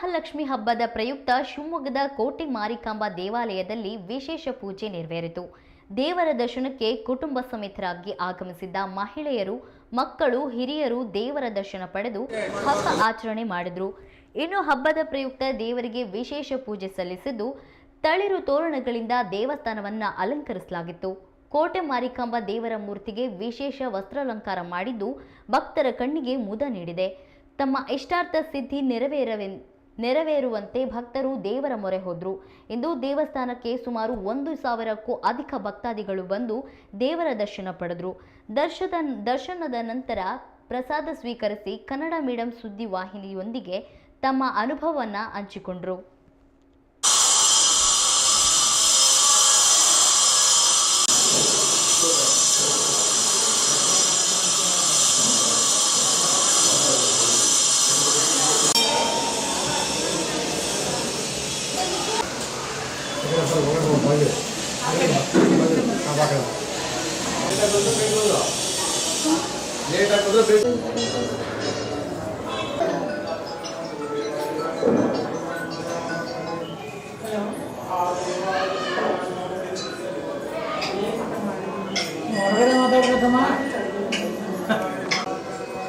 ವರಮಹಾಲಕ್ಷ್ಮಿ ಹಬ್ಬದ ಪ್ರಯುಕ್ತ ಶಿವಮೊಗ್ಗದ ಕೋಟೆ ಮಾರಿಕಾಂಬಾ ದೇವಾಲಯದಲ್ಲಿ ವಿಶೇಷ ಪೂಜೆ ನೆರವೇರಿತು. ದೇವರ ದರ್ಶನಕ್ಕೆ ಕುಟುಂಬ ಸಮೇತರಾಗಿ ಆಗಮಿಸಿದ್ದ ಮಹಿಳೆಯರು, ಮಕ್ಕಳು, ಹಿರಿಯರು ದೇವರ ದರ್ಶನ ಪಡೆದು ಹಬ್ಬ ಆಚರಣೆ ಮಾಡಿದರು. ಇನ್ನು ಹಬ್ಬದ ಪ್ರಯುಕ್ತ ದೇವರಿಗೆ ವಿಶೇಷ ಪೂಜೆ ಸಲ್ಲಿಸಿದ್ದು, ತಳಿರು ತೋರಣಗಳಿಂದ ದೇವಸ್ಥಾನವನ್ನು ಅಲಂಕರಿಸಲಾಗಿತ್ತು. ಕೋಟೆ ಮಾರಿಕಾಂಬ ದೇವರ ಮೂರ್ತಿಗೆ ವಿಶೇಷ ವಸ್ತ್ರಾಲಂಕಾರ ಮಾಡಿದ್ದು, ಭಕ್ತರ ಕಣ್ಣಿಗೆ ಮುದ ನೀಡಿದೆ. ತಮ್ಮ ಇಷ್ಟಾರ್ಥ ಸಿದ್ಧಿ ನೆರವೇರವೆ ನೆರವೇರುವಂತೆ ಭಕ್ತರು ದೇವರ ಮೊರೆ ಹೋದ್ರು. ಇಂದು ದೇವಸ್ಥಾನಕ್ಕೆ ಸುಮಾರು ಒಂದು ಸಾವಿರಕ್ಕೂ ಅಧಿಕ ಭಕ್ತಾದಿಗಳು ಬಂದು ದೇವರ ದರ್ಶನ ಪಡೆದ್ರು. ದರ್ಶನ ದರ್ಶನದ ನಂತರ ಪ್ರಸಾದ ಸ್ವೀಕರಿಸಿ ಕನ್ನಡ ಮೀಡಿಯಂ ಸುದ್ದಿ ವಾಹಿನಿಯೊಂದಿಗೆ ತಮ್ಮ ಅನುಭವವನ್ನು ಹಂಚಿಕೊಂಡ್ರು.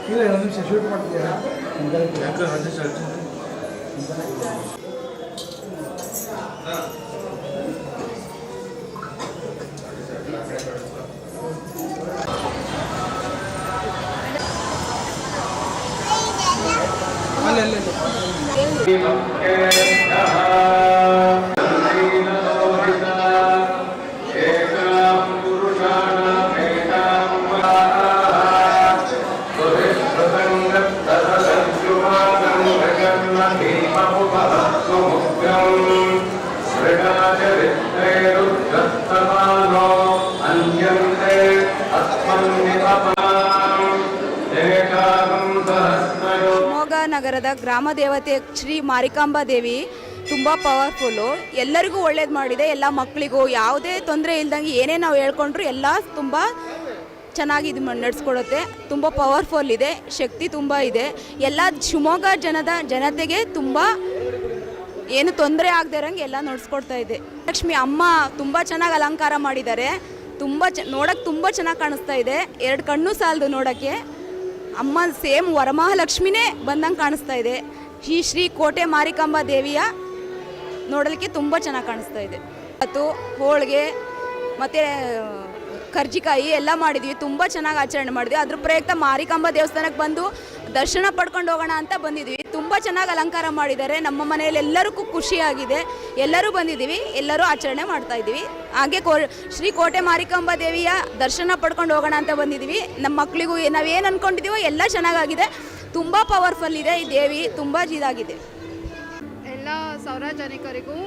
ಇಲ್ಲ ಒಂದು ನಿಮಿಷ ಶೂಟ್ ಮಾಡ್ತೀಯಾ ಅಲ್ಲ ಅಲ್ಲ ¡Gracias! ನಗರದ ಗ್ರಾಮ ದೇವತೆ ಶ್ರೀ ಮಾರಿಕಾಂಬಾ ದೇವಿ ತುಂಬ ಪವರ್ಫುಲ್ಲು. ಎಲ್ಲರಿಗೂ ಒಳ್ಳೇದು ಮಾಡಿದೆ. ಎಲ್ಲ ಮಕ್ಕಳಿಗೂ ಯಾವುದೇ ತೊಂದರೆ ಇಲ್ದಂಗೆ ಏನೇ ನಾವು ಹೇಳ್ಕೊಂಡ್ರು ಎಲ್ಲ ತುಂಬ ಚೆನ್ನಾಗಿ ಇದು ನಡೆಸ್ಕೊಡುತ್ತೆ ತುಂಬ ಪವರ್ಫುಲ್ ಇದೆ. ಶಕ್ತಿ ತುಂಬ ಇದೆ. ಎಲ್ಲ ಶಿವಮೊಗ್ಗ ಜನದ, ಜನತೆಗೆ ತುಂಬ ಏನು ತೊಂದರೆ ಆಗದೆ ಇರೋಂಗೆ ಎಲ್ಲ ನಡೆಸ್ಕೊಡ್ತಾ ಇದೆ. ಲಕ್ಷ್ಮಿ ಅಮ್ಮ ತುಂಬ ಚೆನ್ನಾಗಿ ಅಲಂಕಾರ ಮಾಡಿದ್ದಾರೆ. ತುಂಬ ಚ ನೋಡೋಕ್ಕೆ ತುಂಬ ಚೆನ್ನಾಗಿ ಕಾಣಿಸ್ತಾ ಇದೆ. ಎರಡು ಕಣ್ಣು ಸಾಲದು ನೋಡೋಕ್ಕೆ. ಅಮ್ಮ ಸೇಮ್ ವರಮಹಾಲಕ್ಷ್ಮಿನೇ ಬಂದಂಗೆ ಕಾಣಿಸ್ತಾ ಇದೆ. ಈ ಶ್ರೀ ಕೋಟೆ ಮಾರಿಕಾಂಬಾ ದೇವಿಯ ನೋಡಲಿಕ್ಕೆ ತುಂಬ ಚೆನ್ನಾಗಿ ಕಾಣಿಸ್ತಾ ಇದೆ. ಮತ್ತು ಹೋಳಿಗೆ, ಮತ್ತು ಕರ್ಜಿಕಾಯಿ ಎಲ್ಲ ಮಾಡಿದ್ವಿ. ತುಂಬ ಚೆನ್ನಾಗಿ ಆಚರಣೆ ಮಾಡಿದ್ವಿ. ಅದ್ರ ಪ್ರಯುಕ್ತ ಮಾರಿಕಾಂಬ ದೇವಸ್ಥಾನಕ್ಕೆ ಬಂದು ದರ್ಶನ ಪಡ್ಕೊಂಡು ಹೋಗೋಣ ಅಂತ ಬಂದಿದ್ವಿ. ತುಂಬ ಚೆನ್ನಾಗಿ ಅಲಂಕಾರ ಮಾಡಿದ್ದಾರೆ. ನಮ್ಮ ಮನೆಯಲ್ಲಿ ಎಲ್ಲರಿಗೂ ಖುಷಿಯಾಗಿದೆ. ಎಲ್ಲರೂ ಬಂದಿದ್ದೀವಿ. ಎಲ್ಲರೂ ಆಚರಣೆ ಮಾಡ್ತಾ ಇದ್ದೀವಿ. ಹಾಗೆ ಕೋ, ಶ್ರೀ ಕೋಟೆ ಮಾರಿಕಾಂಬ ದೇವಿಯ ದರ್ಶನ ಪಡ್ಕೊಂಡು ಹೋಗೋಣ ಅಂತ ಬಂದಿದ್ದೀವಿ. ನಮ್ಮ ಮಕ್ಕಳಿಗೂ ನಾವೇನು ಅಂದ್ಕೊಂಡಿದ್ದೀವೋ ಎಲ್ಲ ಚೆನ್ನಾಗಾಗಿದೆ. ತುಂಬ ಪವರ್ಫುಲ್ ಇದೆ. ಈ ದೇವಿ ತುಂಬ ಇದಾಗಿದೆ. ಎಲ್ಲ ಸಾರ್ವಜನಿಕರಿಗೂ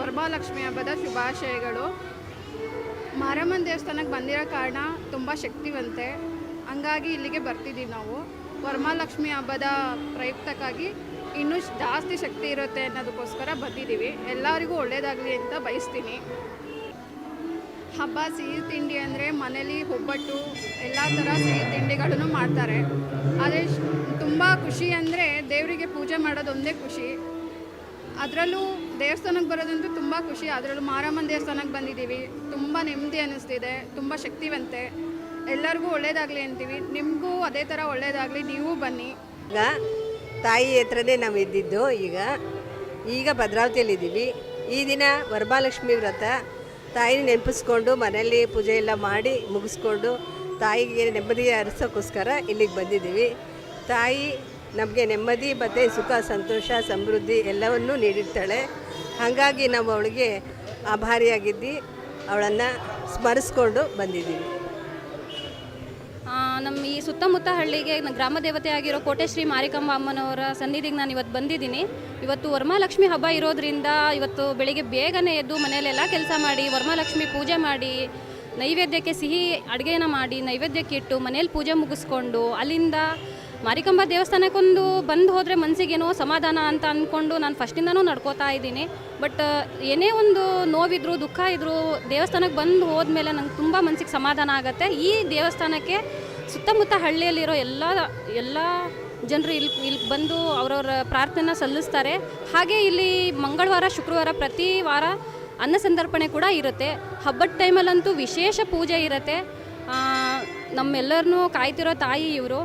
ವರ್ಮಾಲಕ್ಷ್ಮಿ ಹಬ್ಬದ ಶುಭಾಶಯಗಳು. ಮಾರಮ್ಮನ ದೇವಸ್ಥಾನಕ್ಕೆ ಬಂದಿರೋ ಕಾರಣ ತುಂಬ ಶಕ್ತಿವಂತೆ. ಹಂಗಾಗಿ ಇಲ್ಲಿಗೆ ಬರ್ತಿದ್ದೀವಿ ನಾವು. ವರಮಹಾಲಕ್ಷ್ಮಿ ಹಬ್ಬದ ಪ್ರಯುಕ್ತಕ್ಕಾಗಿ ಇನ್ನೂ ಜಾಸ್ತಿ ಶಕ್ತಿ ಇರುತ್ತೆ ಅನ್ನೋದಕ್ಕೋಸ್ಕರ ಬಂದಿದ್ದೀವಿ. ಎಲ್ಲರಿಗೂ ಒಳ್ಳೆಯದಾಗಲಿ ಅಂತ ಬಯಸ್ತೀನಿ. ಹಬ್ಬ, ಸಿಹಿ ತಿಂಡಿ ಅಂದರೆ ಮನೇಲಿ ಒಬ್ಬಟ್ಟು, ಎಲ್ಲ ಥರ ಸಿಹಿ ತಿಂಡಿಗಳನ್ನು ಮಾಡ್ತಾರೆ. ಆದರೆ ತುಂಬ ಖುಷಿ ಅಂದರೆ ದೇವರಿಗೆ ಪೂಜೆ ಮಾಡೋದೊಂದೇ ಖುಷಿ. ಅದರಲ್ಲೂ ದೇವಸ್ಥಾನಕ್ಕೆ ಬರೋದಂತೂ ತುಂಬ ಖುಷಿ. ಅದರಲ್ಲೂ ಮಾರಮ್ಮನ ದೇವಸ್ಥಾನಕ್ಕೆ ಬಂದಿದ್ದೀವಿ. ತುಂಬ ನೆಮ್ಮದಿ ಅನ್ನಿಸ್ತಿದೆ ತುಂಬ ಶಕ್ತಿವಂತೆ. ಎಲ್ಲರಿಗೂ ಒಳ್ಳೇದಾಗಲಿ ಅಂತೀವಿ. ನಿಮಗೂ ಅದೇ ಥರ ಒಳ್ಳೇದಾಗಲಿ, ನೀವು ಬನ್ನಿ. ಈಗ ತಾಯಿ ಹತ್ರನೇ ನಾವು ಇದ್ದಿದ್ದು ಈಗ. ಈಗ ಭದ್ರಾವತಿಯಲ್ಲಿದ್ದೀವಿ. ಈ ದಿನ ವರಮಹಾಲಕ್ಷ್ಮಿ ವ್ರತ ತಾಯಿ ನೆನಪಿಸ್ಕೊಂಡು ಮನೆಯಲ್ಲಿ ಪೂಜೆ ಎಲ್ಲ ಮಾಡಿ ಮುಗಿಸ್ಕೊಂಡು ತಾಯಿಗೆ ನೆಮ್ಮದಿ ಹರಿಸೋಕ್ಕೋಸ್ಕರ ಇಲ್ಲಿಗೆ ಬಂದಿದ್ದೀವಿ. ತಾಯಿ ನಮಗೆ ನೆಮ್ಮದಿ ಮತ್ತು ಸುಖ, ಸಂತೋಷ, ಸಮೃದ್ಧಿ ಎಲ್ಲವನ್ನೂ ನೀಡಿರ್ತಾಳೆ. ಹಾಗಾಗಿ ನಾವು ಅವಳಿಗೆ ಆಭಾರಿಯಾಗಿದ್ದು, ಅವಳನ್ನು ಸ್ಮರಿಸ್ಕೊಂಡು ಬಂದಿದ್ದೀವಿ. ನಮ್ಮ ಈ ಸುತ್ತಮುತ್ತ ಹಳ್ಳಿಗೆ ಗ್ರಾಮ ದೇವತೆ ಆಗಿರೋ ಕೋಟೆ ಶ್ರೀ ಮಾರಿಕಮ್ಮ ಅಮ್ಮನವರ ಸನ್ನಿಧಿಗೆ ನಾನು ಇವತ್ತು ಬಂದಿದ್ದೀನಿ. ಇವತ್ತು ವರಮಹಾಲಕ್ಷ್ಮಿ ಹಬ್ಬ ಇರೋದ್ರಿಂದ ಇವತ್ತು ಬೆಳಿಗ್ಗೆ ಬೇಗನೆ ಎದ್ದು ಮನೆಯಲ್ಲೆಲ್ಲ ಕೆಲಸ ಮಾಡಿ, ವರ್ಮಾಲಕ್ಷ್ಮಿ ಪೂಜೆ ಮಾಡಿ, ನೈವೇದ್ಯಕ್ಕೆ ಸಿಹಿ ಅಡುಗೆನ ಮಾಡಿ, ನೈವೇದ್ಯಕ್ಕೆ ಇಟ್ಟು ಮನೇಲಿ ಪೂಜೆ ಮುಗಿಸ್ಕೊಂಡು, ಅಲ್ಲಿಂದ ಮಾರಿಕಂಬ ದೇವಸ್ಥಾನಕ್ಕೊಂದು ಬಂದು ಹೋದರೆ ಮನಸ್ಸಿಗೇನೋ ಸಮಾಧಾನ ಅಂತ ಅಂದ್ಕೊಂಡು ನಾನು ಫಸ್ಟಿಂದನೂ ನಡ್ಕೋತಾ ಇದ್ದೀನಿ. ಬಟ್ ಏನೇ ಒಂದು ನೋವಿದ್ರು, ದುಃಖ ಇದ್ದರೂ ದೇವಸ್ಥಾನಕ್ಕೆ ಬಂದು ಹೋದ್ಮೇಲೆ ನಂಗೆ ತುಂಬ ಮನಸ್ಸಿಗೆ ಸಮಾಧಾನ ಆಗುತ್ತೆ. ಈ ದೇವಸ್ಥಾನಕ್ಕೆ ಸುತ್ತಮುತ್ತ ಹಳ್ಳಿಯಲ್ಲಿರೋ ಎಲ್ಲ ಎಲ್ಲ ಜನರು ಇಲ್ಲಿ ಇಲ್ಲಿ ಬಂದು ಅವರವರ ಪ್ರಾರ್ಥನೆ ಸಲ್ಲಿಸ್ತಾರೆ. ಹಾಗೆ ಇಲ್ಲಿ ಮಂಗಳವಾರ, ಶುಕ್ರವಾರ ಪ್ರತಿ ವಾರ ಅನ್ನ ಸಂದರ್ಪಣೆ ಕೂಡ ಇರುತ್ತೆ. ಹಬ್ಬದ ಟೈಮಲ್ಲಂತೂ ವಿಶೇಷ ಪೂಜೆ ಇರುತ್ತೆ. ನಮ್ಮೆಲ್ಲರನ್ನೂ ಕಾಯ್ತಿರೋ ತಾಯಿ ಇವರು.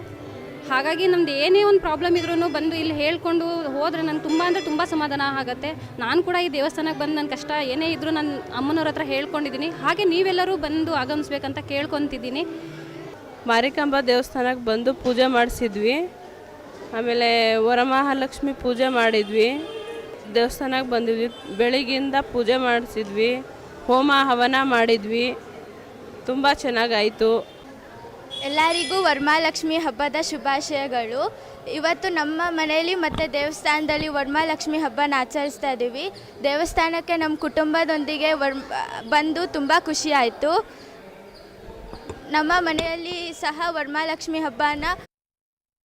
ಹಾಗಾಗಿ ನಮ್ದು ಏನೇ ಒಂದು ಪ್ರಾಬ್ಲಮ್ ಇದ್ರೂ ಬಂದು ಇಲ್ಲಿ ಹೇಳ್ಕೊಂಡು ಹೋದರೆ ನಾನು ತುಂಬ ಅಂದರೆ ತುಂಬ ಸಮಾಧಾನ ಆಗುತ್ತೆ. ನಾನು ಕೂಡ ಈ ದೇವಸ್ಥಾನಕ್ಕೆ ಬಂದು ನನ್ನ ಕಷ್ಟ ಏನೇ ಇದ್ದರೂ ನನ್ನ ಅಮ್ಮನವ್ರ ಹತ್ರ ಹೇಳ್ಕೊಂಡಿದ್ದೀನಿ ಹಾಗೆ ನೀವೆಲ್ಲರೂ ಬಂದು ಆಗಮಿಸ್ಬೇಕಂತ ಕೇಳ್ಕೊತಿದ್ದೀನಿ ಮಾರಿಕಾಂಬ ದೇವಸ್ಥಾನಕ್ಕೆ ಬಂದು ಪೂಜೆ ಮಾಡಿಸಿದ್ವಿ. ಆಮೇಲೆ ವರಮಹಾಲಕ್ಷ್ಮಿ ಪೂಜೆ ಮಾಡಿದ್ವಿ. ದೇವಸ್ಥಾನಕ್ಕೆ ಬಂದಿದ್ವಿ. ಬೆಳಿಗ್ಗಿಂದ ಪೂಜೆ ಮಾಡಿಸಿದ್ವಿ. ಹೋಮ ಹವನ ಮಾಡಿದ್ವಿ. ತುಂಬ ಚೆನ್ನಾಗಾಯಿತು. ಎಲ್ಲರಿಗೂ ವರ್ಮಾಲಕ್ಷ್ಮಿ ಹಬ್ಬದ ಶುಭಾಶಯಗಳು. ಇವತ್ತು ನಮ್ಮ ಮನೆಯಲ್ಲಿ ಮತ್ತು ದೇವಸ್ಥಾನದಲ್ಲಿ ವರ್ಮಾಲಕ್ಷ್ಮಿ ಹಬ್ಬನ ಆಚರಿಸ್ತಾ ಇದ್ದೀವಿ. ದೇವಸ್ಥಾನಕ್ಕೆ ನಮ್ಮ ಕುಟುಂಬದೊಂದಿಗೆ ವರ್ ಬಂದು ತುಂಬ ಖುಷಿ ಆಯಿತು ನಮ್ಮ ಮನೆಯಲ್ಲಿ ಸಹ ವರಮಹಾಲಕ್ಷ್ಮಿ ಹಬ್ಬನ